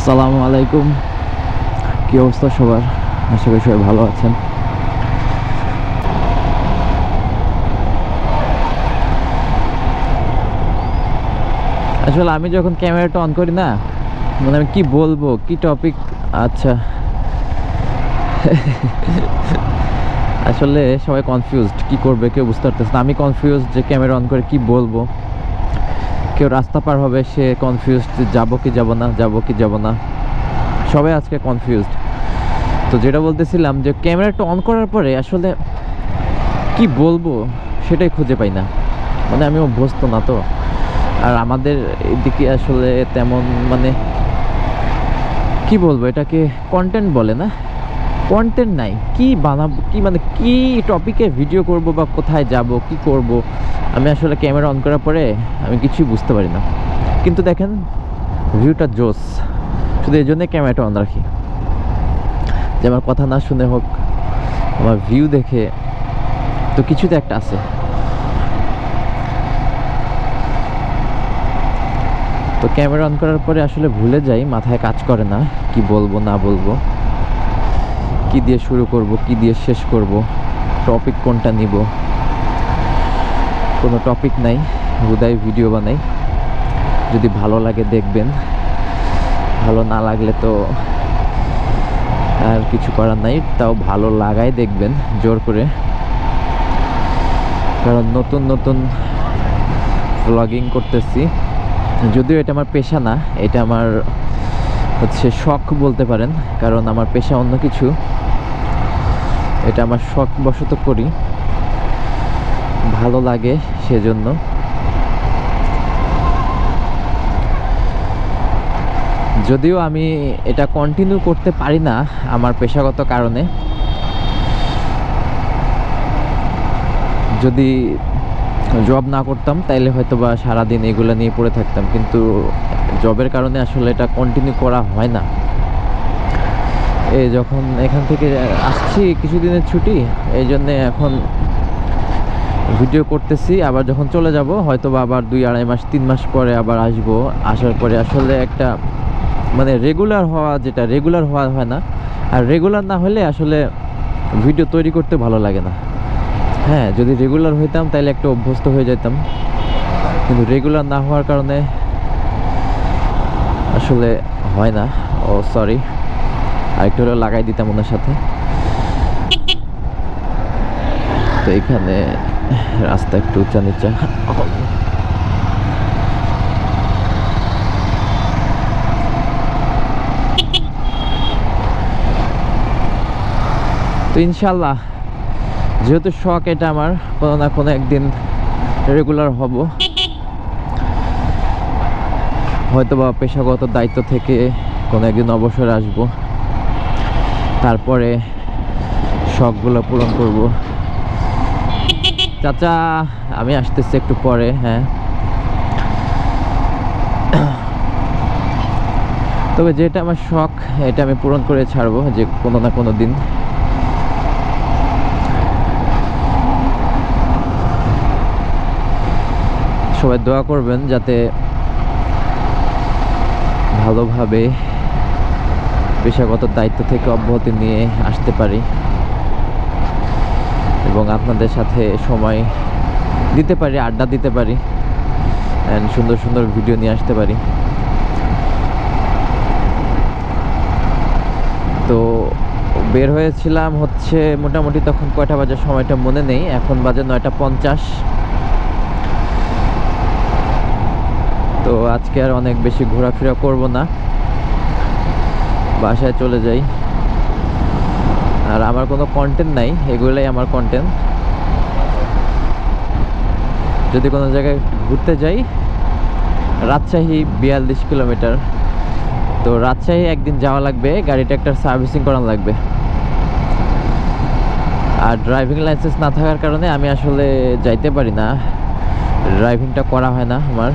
আসসালামু আলাইকুম। কি অবস্থা সবার? আশা করি সবাই ভালো আছেন। আসলে আমি যখন ক্যামেরাটা অন করি না মানে আমি কি বলব, কি টপিক আচ্ছা। আসলে সবাই কনফিউজড কি করবে, কেউ বুঝতে পারতেছে না। আমি কনফিউজ যে ক্যামেরা অন করে কি বলব। কেউ রাস্তা পার হবে, সে কনফিউজড যাব কি যাব না, যাব কি যাব না? সবাই আজকে কনফিউজড তো যেটা বলতেছিলাম যে, ক্যামেরাটা অন করার পরে আসলে কি বলব, সেটাই খুঁজে পাই না। মানে আমি অভ্যস্ত না তো। আর আমাদের এদিকে আসলে তেমন মানে কি বলব, এটাকে কন্টেন্ট বলে না? কন্টেন্ট নাই, কি বানাবো, কি মানে কি টপিকে ভিডিও করব বা কোথায় যাব, কি করব, আমি আসলে ক্যামেরা অন করার পরে আমি কিছুই বুঝতে পারি না। কিন্তু দেখেন ভিউটা জোস, শুধু এই জন্যই ক্যামেরাটা অন রাখি। যে আমার কথা না শুনে হোক, আমার ভিউ দেখে, তো কিছুতে একটা আছে। তো ক্যামেরা অন করার পরে আসলে ভুলে যাই, মাথায় কাজ করে না, কি বলব, না বলব। কি দিয়ে শুরু করব, কি দিয়ে শেষ করব টপিক কোনটা নিব? কোনো টপিক নাই, হুদাই ভিডিও বানাই। যদি ভালো লাগে দেখবেন, ভালো না লাগলে তো আর কিছু করার নাই, তাও ভালো লাগাই দেখবেন, জোর করে। কারণ নতুন নতুন ব্লগিং করতেছি। যদিও এটা আমার পেশা না, এটা আমার হচ্ছে শখ বলতে পারেন, কারণ আমার পেশা অন্য কিছু। এটা আমার শখ বশত করি। ভালো লাগে সেজন্য। যদিও আমি এটা কন্টিনিউ করতে পারি না আমার পেশাগত কারণে। যদি জব না করতাম, তাইলে হয়তো বা সারাদিন এগুলো নিয়ে পড়ে থাকতাম। কিন্তু জবের কারণে আসলে এটা কন্টিনিউ করা হয় না। এই যখন এখান থেকে আসছি কিছুদিনের ছুটি, এই জন্যে এখন ভিডিও করতেছি, আবার যখন চলে যাব হয়তো বা আবার দুই আড়াই মাস, তিন মাস পরে আবার আসব। আসার পরে আসলে একটা মানে রেগুলার হওয়া যেটা রেগুলার হওয়া হয় না। আর রেগুলার না হলে আসলে ভিডিও তৈরি করতে ভালো লাগে না। হ্যাঁ যদি রেগুলার হইতাম তাহলে একটু অভ্যস্ত হয়ে যেতাম কিন্তু রেগুলার না হওয়ার কারণে আসলে হয় না। ও সরি আরেকটু হলেও লাগাই দিতাম ওনার সাথে। তো এখানে রাস্তা একটু উঁচা নিচা তো ইনশাল্লাহ যেহেতু শখ এটা আমার, কোনো না কোনো একদিন রেগুলার হব। হয়তো বা পেশাগত দায়িত্ব থেকে কোনো একদিন অবসর আসব। তারপরে শখগুলো পূরণ করব। চাচা, আমি আসতেছি একটু পরে হ্যাঁ। তবে যেটা আমার শখ, এটা আমি পূরণ করে ছাড়বো যে কোনো না কোনো দিন। সবাই দোয়া করবেন যাতে ভালোভাবে পেশাগত দায়িত্ব থেকে অব্যাহতি নিয়ে আসতে পারি এবং আপনাদের সাথে সময় দিতে পারি, আড্ডা দিতে পারি অ্যান্ড সুন্দর সুন্দর ভিডিও নিয়ে আসতে পারি। তো বের হয়েছিলাম হচ্ছে মোটামুটি তখন কয়টা বাজার সময়টা মনে নেই, এখন বাজে নয়টা পঞ্চাশ। তো আজকে আর অনেক বেশি ঘোরাফেরা করব না। বাসায় চলে যাই। আর আমার কোনো কন্টেন্ট নাই, এগুলাই আমার কন্টেন্ট যদি কোনো জায়গায় ঘুরতে যাই, রাজশাহী বিয়াল্লিশ কিলোমিটার। তো রাজশাহী একদিন যাওয়া লাগবে, গাড়িটা একটা সার্ভিসিং করানো লাগবে। আর ড্রাইভিং লাইসেন্স না থাকার কারণে আমি আসলে যাইতে পারি না। ড্রাইভিংটা করা হয় না আমার।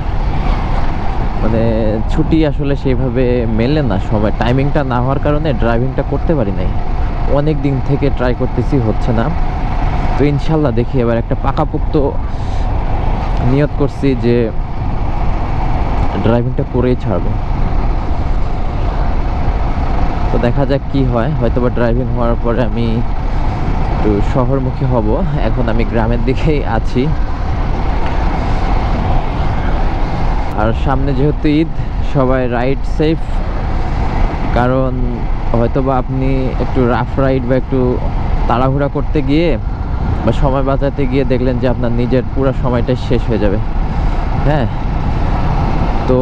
মানে ছুটি আসলে সেইভাবে মেলে না। সময় টাইমিংটা না হওয়ার কারণে ড্রাইভিংটা করতে পারি নাই। অনেক দিন থেকে ট্রাই করতেছি, হচ্ছে না। তো ইনশাল্লাহ দেখি এবার একটা পাকাপোক্ত নিয়ত করছি যে ড্রাইভিংটা করেই ছাড়বো। তো দেখা যাক কি হয়। হয়তো বা ড্রাইভিং হওয়ার পরে আমি একটু শহরমুখী হব। এখন আমি গ্রামের দিকেই আছি। আর সামনে যেহেতু ঈদ, সবাই রাইড সেফ কারণ হয়তোবা আপনি একটু রাফ রাইড বা একটু তাড়াহুড়া করতে গিয়ে বা সময় বাঁচাতে গিয়ে দেখলেন যে আপনার নিজের পুরো সময়টাই শেষ হয়ে যাবে। হ্যাঁ তো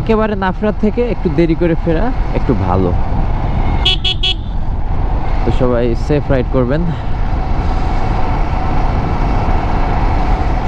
একেবারে নাফরা থেকে একটু দেরি করে ফেরা একটু ভালো। তো সবাই সেফ রাইড করবেন।